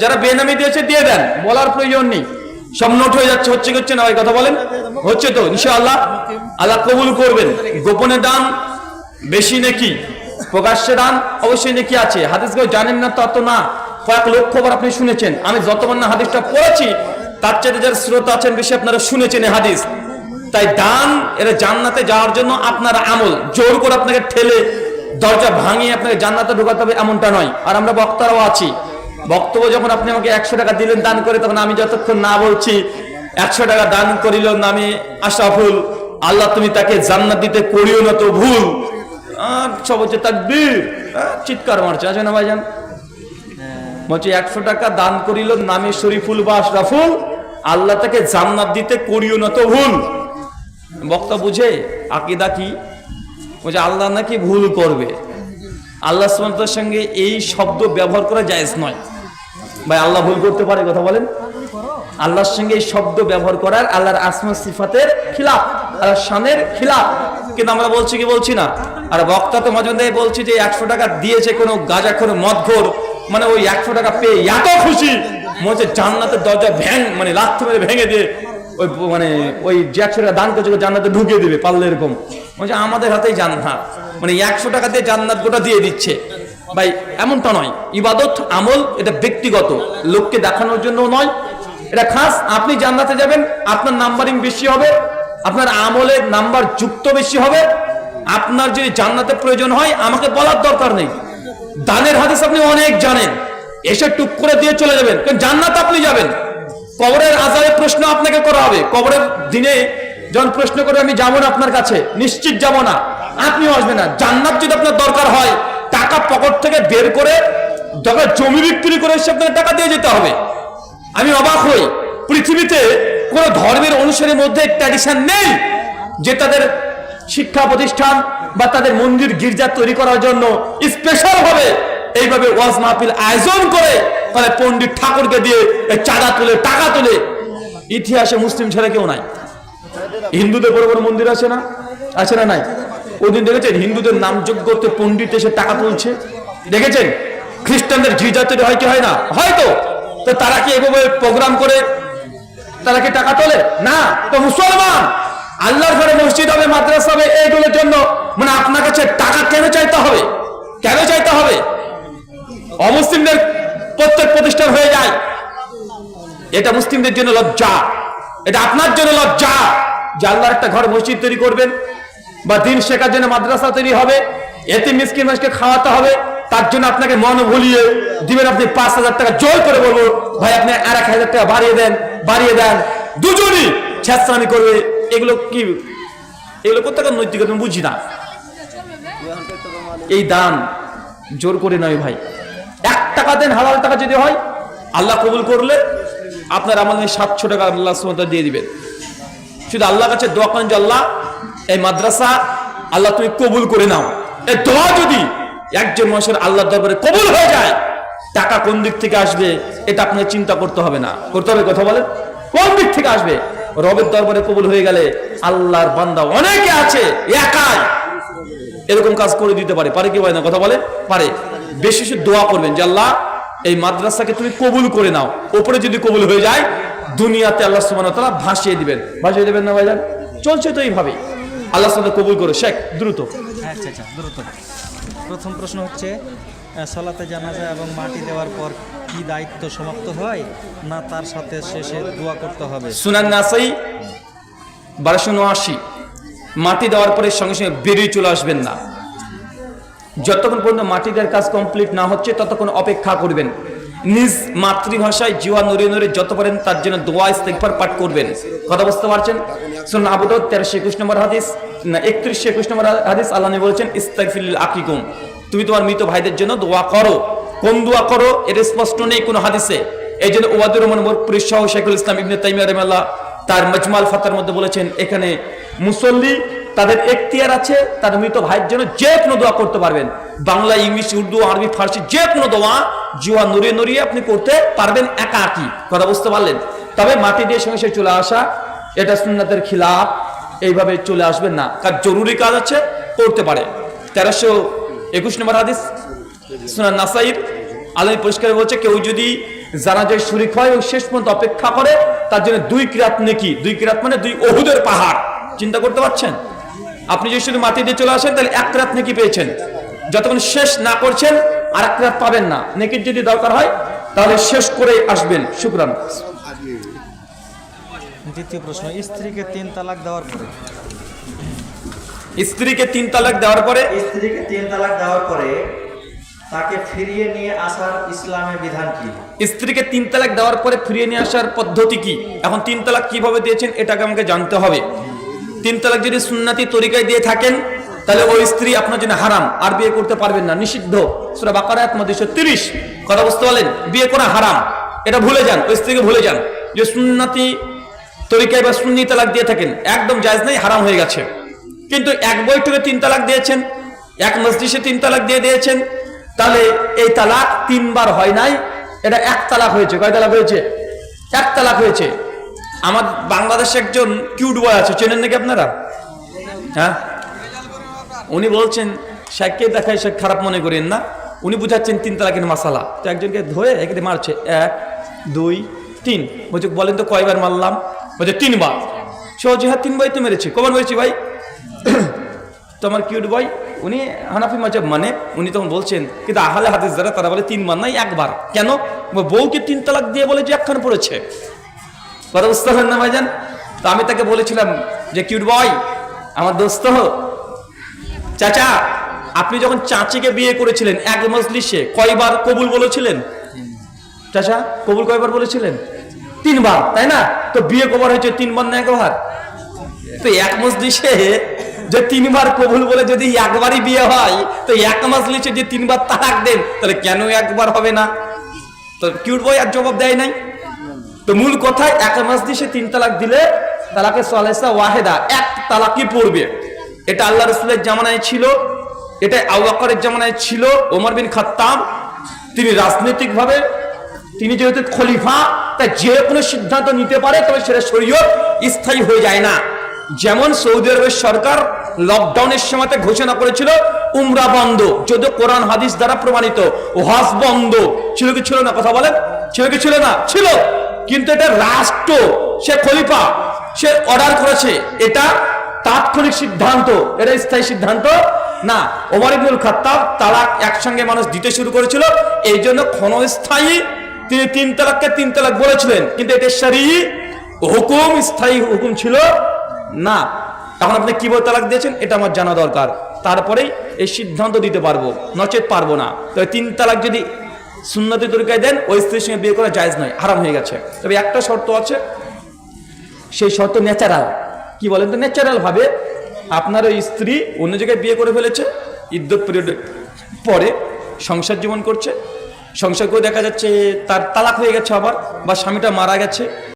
যারা বেনামি দিয়েছে, দিয়ে দেন। বলার প্রয়োজন নেই। সব নোট হয়ে যাচ্ছে, হচ্ছে হচ্ছে না কথা বলেন? হচ্ছে তো, ইনশাআল্লাহ। আল্লাহ কবুল করবেন। গোপনে দান, বেশি নাকি? প্রকাশ্যে দান, অবশ্যই নাকি আছে। হাদিস কেউ জানেন না তত না। কয়েক লক্ষ বার আপনি শুনেছেন। আমি যতবার না হাদিসটা পড়েছি, তার চাইতে যারা শ্রোতা আছেন, বেশি আপনারা শুনেছেন হাদিস। তাই দান, এরা জান্নাতে যাওয়ার জন্য আপনার আমল। জোর করে আপনাকে ঠেলে, দরজা ভাঙিয়ে আপনাকে জান্নাতে ঢোকাতে হবে এমনটা নয়। আর আমরা বক্তারাও আছি। বক্তব্য যখন আপনি আমাকে একশো টাকা দিলেন, দান করে, তখন আমি যতক্ষণ না বলছি, একশো টাকা দান করিল আমি আশাফুল আল্লাহ তুমি তাকে জান্নাত দিতে করিও না তো ভুল। সব হচ্ছে তাকবীর। চিৎকার মারছে। আছে না ভাইজান? বলছে, একশো টাকা দান করিল নামে শরীফুল বা আশরাফুল, আল্লাহ তাকে জান্নাত দিতে করিও না তো ভুল। বক্তা বুঝে, আকিদা কি? বলছে, আল্লাহ নাকি ভুল করবে। আল্লাহ সুমতার সঙ্গে এই শব্দ ব্যবহার করা জায়েজ নয়। ভাই, আল্লাহ ভুল করতে পারে কথা বলেন। আল্লাহর সঙ্গে এই শব্দ ব্যবহার করার আল্লাহর আসমা সিফাতের খিলাফ, আল্লাহর শানের খিলাফ। কিন্তু আমরা বলছি কি বলছি না? আর বক্তা তো মধ্যে বলছি যে একশো টাকা দিয়েছে কোনো গাজা, কোনো মদঘর। মানে ওই একশো টাকা পেয়ে এত খুশি। মনে হচ্ছে জান্নাতের দরজা ভ্যাং মানে লাথি মেরে ভেঙে দিয়ে ওই মানে ওই যে একশো টাকা দান করছে জান্নাতে ঢুকিয়ে দিবে, পারলে এরকম। বলছে আমাদের হাতেই জান্নাত। মানে একশো টাকা দিয়ে জান্নাত গোটা দিয়ে দিচ্ছে। ভাই, এমনটা নয়। ইবাদত, আমল, এটা ব্যক্তিগত। লোককে দেখানোর জন্য নয়। এটা খাস, আপনি জান্নাতে যাবেন, আপনার নাম্বারিং বেশি হবে, আপনার আমলের নাম্বার যুক্ত বেশি হবে। আপনার যদি জান্নাতে প্রয়োজন হয়, আমাকে বলার দরকার নেই। দানের হাদিস আপনি অনেক জানেন। এসে টুক করে দিয়ে চলে যাবেন। কারণ জান্নাত আপনি যাবেন। কবরের আজারে প্রশ্ন আপনাকে করা হবে। কবরের দিনে যখন প্রশ্ন করে আমি যাব না আপনার কাছে, নিশ্চিত যাব না। আপনিও আসবেন না। জান্নাত যদি আপনার দরকার হয় টাকা পকেট থেকে বের করে দরকার জমি বিক্রি করে এসে আপনাকে টাকা দিয়ে যেতে হবে। আমি অবাক হই। পৃথিবীতে কোন ধর্মের অনুসারীর মধ্যে ট্র্যাডিশন নেই যে তাদের শিক্ষা প্রতিষ্ঠান বা তাদের মন্দির গির্জা তৈরি করার জন্য স্পেশাল ভাবে এইভাবে ওয়াজ মাহফিল আয়োজন করে তাদের পণ্ডিত ঠাকুরকে দিয়ে চাঁদা তুলে, টাকা তুলে। ইতিহাসে মুসলিম ছেলে কেউ নাই। হিন্দুদের বড় বড় মন্দির আছে না? আছে না নাই? ওই দিন দেখেছেন হিন্দুদের নামযোগ্যতে পণ্ডিত এসে টাকা তুলছে? দেখেছেন? খ্রিস্টানদের গির্জা তৈরি হয় কি হয় না? হয়তো তো তারা কি এভাবে প্রোগ্রাম করে তারা কি টাকা তোলে? না, তো মুসলমান। আল্লাহর ঘরে মসজিদ হবে, মাদ্রাসা হবে, এইগুলোর জন্য। মানে আপনার কাছে টাকা কেন চাইতে হবে? কেন চাইতে হবে? অমুসলিমদের প্রত্যেক প্রতিষ্ঠান হয়ে যায়। এটা মুসলিমদের জন্য লজ্জা। এটা আপনার জন্য লজ্জা যে আল্লাহর একটা ঘর মসজিদ তৈরি করবেন। বা দিন শেখার জন্য মাদ্রাসা তৈরি হবে এতে মিসকিন মানুষকে খাওয়াতে হবে, তার জন্য আপনাকে মন ভুলিয়ে দিবেন আপনি পাঁচ হাজার টাকা, জোর করে বলব, ভাই আপনি আর এক হাজার টাকা বাড়িয়ে দেন বাড়িয়ে দেন। দুজনই ছেঁচড়ামি করবে। এগুলো কি? এগুলো কোথাকার নৈতিকতা আমি বুঝি না। এই দান জোর করে নয় ভাই। এক টাকা দেন, হাজার টাকা যদি হয়, আল্লাহ কবুল করলে আপনার আমাদের সাতশো টাকা আল্লাহ দিয়ে দিবেন। শুধু আল্লাহ কাছে দোয়া করেন যে আল্লাহ এই মাদ্রাসা, আল্লাহ তুমি কবুল করে নাও। এই দোয়া যদি একজন মানুষের আল্লাহ দরবারে কবুল হয়ে যায়, টাকা কোন দিক থেকে আসবে, এটা আপনাকে চিন্তা করতে হবে না। করতে হবে কথা বলেন? কোন দিক থেকে আসবে? রবের দরবারে কবুল হয়ে গেলে আল্লাহর বান্দা অনেকে আছে, একাই এরকম কাজ করে দিতে পারে। পারে কি পারে না? কথা বলে পারে। বেশি বেশি দোয়া করবেন যে, আল্লাহ, এই মাদ্রাসাকে তুমি কবুল করে নাও। ওপরে যদি কবুল হয়ে যায়, দুনিয়াতে আল্লাহ তাআলা ভাসিয়ে দিবেন। ভাসিয়ে দিবেন না ভাইজান? চলছে তো এইভাবেই। আল্লাহ সাথে কবুল করো শেখ দ্রুত। আচ্ছা আচ্ছা দ্রুত। প্রথম প্রশ্ন হচ্ছে সলাতে জানাজা এবং মাটি দেওয়ার পর কি দায়িত্ব সমাপ্ত হয়? না তার সাথে শেষে দোয়া করতে হবে। সুনান নাসাই বারোশো উনআশি। মাটি দেওয়ার পরে সঙ্গে সঙ্গে বেরিয়ে চলে আসবেন না। যতক্ষণ পর্যন্ত মাটি দেওয়ার কাজ কমপ্লিট না হচ্ছে ততক্ষণ অপেক্ষা করবেন। নিজ মাতৃভাষায় জিওয়া নড়ে নড়ে যত পারেন, তার জন্য দোয়া ইস্তেগফার পাঠ করবেন। কথা বুঝতে পারছেন? শুনুন আবু দাউদ তেরোশো একুশ নম্বর হাদিস, না, একত্রিশশো একুশ নম্বর হাদিস, আল্লাহ বলেছেন ইস্তাগফিল আকিকুম। তুমি তোমার মৃত ভাইদের জন্য দোয়া করো। কোন দোয়া করো? এর স্পষ্ট নেই কোনো হাদিসে। এই জন্য ওয়াদুর রহমান মোরপুরি সহ শেখুল ইসলাম ইবনে তাইমিয়া রহমাল্লাহ তার মজমাল ফাতার মধ্যে বলেছেন, এখানে মুসল্লি তাদের এখতিয়ার আছে তার মৃত ভাইয়ের জন্য যে কোনো দোয়া করতে পারবেন। বাংলা, ইংলিশ, উর্দু, আরবি, ফার্সি যে কোনো দোয়া জুয়া নড়িয়ে নড়িয়ে আপনি করতে পারবেন একা একই কথা বুঝতে পারলেন? তবে মাটি দিয়ে সঙ্গে সঙ্গে চলে আসা, এটা সুন্নাতের খিলাফ, এইভাবে চলে আসবেন না। কার জরুরি কাজ আছে, করতে পারে। তেরোশো একুশ নম্বর হাদিস, সুনান নাসাইর আলমী পরিষ্কার বলছে, কেউ যদি জানাজায় শরিক হয় এবং শেষ পর্যন্ত অপেক্ষা করে, তার জন্য দুই কিরাত নেকি। দুই কিরাত মানে দুই ওহুদের পাহাড়। চিন্তা করতে পারছেন? আপনি যদি শুধু মাটি দিয়ে চলে আসেন তাহলে এক রাত নেকি পেয়েছেন। যতক্ষণ শেষ না করছেন আর এক রাত পাবেন না। নেকির যদি দরকার হয় তাহলে শেষ করে আসবেন। শুক্রান। দ্বিতীয় প্রশ্ন স্ত্রীকে তিন তালাক দেওয়ার পরে। স্ত্রীকে তিন তালাক দেওয়ার পরে? স্ত্রীকে তিন তালাক দেওয়ার পরে তাকে ফিরিয়ে নিয়ে আসার ইসলামের বিধান কি? স্ত্রীকে তিন তালাক দেওয়ার পরে ফিরিয়ে নিয়ে আসার পদ্ধতি কি? এখন তিন তালাক কীভাবে দিয়েছেন এটাকে আমাকে জানতে হবে। তিন তালাক যদি সুন্নাতি তরিকায় দিয়ে থাকেন, তাহলে ওই স্ত্রী আপনার জন্য হারাম, আর বিয়ে করতে পারবেন না। নিষিদ্ধ। সুরা বাকারাত মধ্যে তিরিশ। কথা বুঝতে পারলেন? বিয়ে করা হারাম। এটা ভুলে যান, ওই স্ত্রীকে ভুলে যান। যে সুন্নাতি তরিকায় বা সুন্নি তালাক দিয়ে থাকেন, একদম জায়জ নাই, হারাম হয়ে গেছে। কিন্তু এক বৈঠকে তিন তালাক দিয়েছেন, এক মসজিদে তিন তালাক দিয়ে দিয়েছেন, তাহলে এই তালাক তিনবার হয় নাই, এটা এক তালাক হয়েছে। কয় তালাক হয়েছে? এক তালাক হয়েছে। আমার বাংলাদেশে একজন কিউট বয় আছে, চেনেন নাকি আপনারা? হ্যাঁ? উনি বলছেন শেখকে দেখায় শেখ খারাপ মনে করেন না। উনি বুঝাচ্ছেন তিন তালাকের মাসালা। তো একজনকে ধরে এখানে মারছে, এক, দুই, তিন। বলছে, বলেন তো কয়বার মারলাম? বলছে, তিনবার। সে হ্যাঁ তিনবার তো মেরেছি। কবার মেরেছি ভাই? তো আমার কিউট বয় উনি হানাফি মাজাব মানে উনি তখন বলছেন, কিন্তু আহলে হাদিস যারা, তারা বলে তিনবার নাই, একবার। কেন? বউকে তিন তালাক দিয়ে বলে যে একখান পড়েছে? কথা বুঝতে পারেন না ভাইজান। তো আমি তাকে বলেছিলাম যে, কিউট বয়, আমার দোস্ত, চাচা, আপনি যখন চাচিকে বিয়ে করেছিলেন, এক মজলিসে কয়বার কবুল বলেছিলেন? চাচা, কবুল কয়বার বলেছিলেন? তিনবার, তাই না? তো বিয়ে কবার হয়েছে তিনবার না একবার? তো এক মজলিসে যে তিনবার কবুল বলে যদি একবারই বিয়ে হয়, তো এক মজলিসে যে তিনবার তালাক দেন, তাহলে কেন একবার হবে না? তো কিউট বয় আর জবাব দেয় নাই। তো মূল কথায় এক মজলিসে তিন তালাক দিলে তালাকে সালেসা ওয়াহেদা, এক তালাকই পড়বে। এটা আল্লাহ রসুলের জামানায় ছিল, এটা আউআকরের জামানায় ছিল, ওমর বিন খাত্তাব, তিনি রাজনৈতিকভাবে, তিনি যেহেতু খলিফা, তাই যে কোনো সিদ্ধান্ত নিতে পারে, তবে সেটা শরীয়ত স্থায়ী হয়ে যায় না। যেমন সৌদি আরবের সরকার লকডাউনের সময়তে ঘোষণা করেছিল, উমরা বন্ধ, যদিও কোরআন হাদিস দ্বারা প্রমাণিত হজ বন্ধ। ছিল কি ছিল না? কথা বলেন। ছিল কি ছিল না? ছিল। কিন্তু এটা রাষ্ট্র, সে খলিফা, সে অর্ডার করেছে। এটা তাৎক্ষণিক সিদ্ধান্ত, এটা স্থায়ী সিদ্ধান্ত। না, ওমর ইবনুল খাত্তাব তালাক একসঙ্গে মানুষ দিতে শুরু করেছিল, এই জন্য ক্ষণস্থায়ী তিনি তিন তালাককে তিন তালাক বলেছিলেন। কিন্তু এটা সারি হুকুম, স্থায়ী হুকুম ছিল না। তখন আপনি কি বলে তালাক দিয়েছেন? এটা আমার জানা দরকার। তারপরেই এই সিদ্ধান্ত দিতে পারব, নচেত পারব না। তবে তিন তালাক যদি সুন্নতি তরিকায় দেন, ওই স্ত্রীর সঙ্গে বিয়ে করা জায়জ নয়, হারাম হয়ে গেছে। তবে একটা শর্ত আছে, সেই শর্ত ন্যাচারাল কি বলেন তো? ন্যাচারালভাবে আপনার ওই স্ত্রী অন্য জায়গায় বিয়ে করে ফেলেছে ইদ্যত পিরিয়ডের পরে সংসার জীবন করছে, সংসার করে দেখা যাচ্ছে তার তালাক হয়ে গেছে আবার, বা স্বামীটা মারা গেছে।